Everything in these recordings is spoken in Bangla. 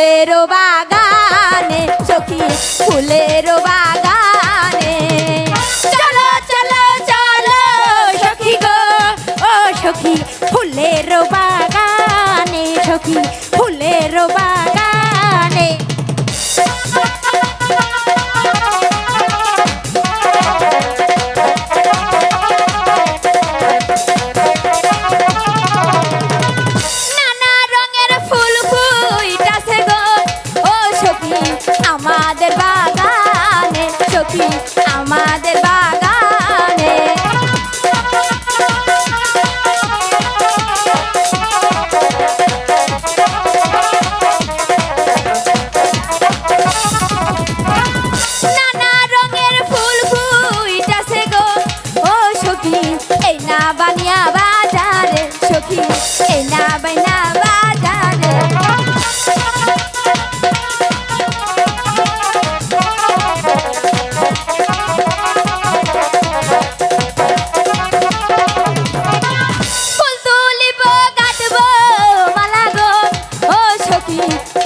ফুলের বাগানে, সখী ফুলের বাগানে। চলো চলো চলো, সখী গো, ও সখী ফুলের বাগানে, সখী আমাদের বাগানে সখী আমাদের বাগানে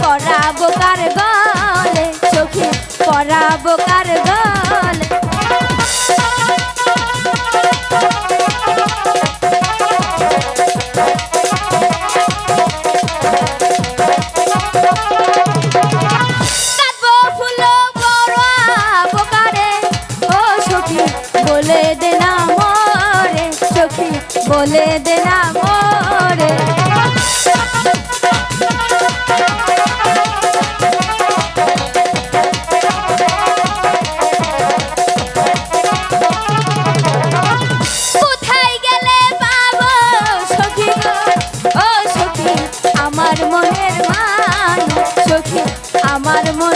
পরাবো কার গলে সখী পরাবো কার গলে। বলে দে না মরে, সখী বলে দে না আমার মান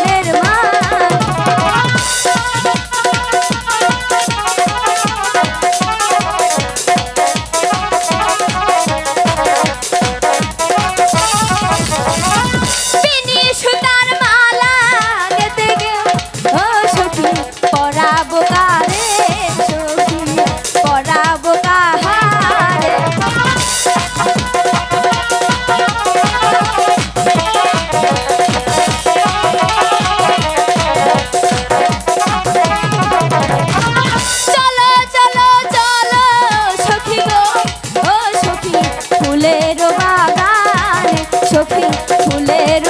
ফুলের বাগানে সখী ফুলের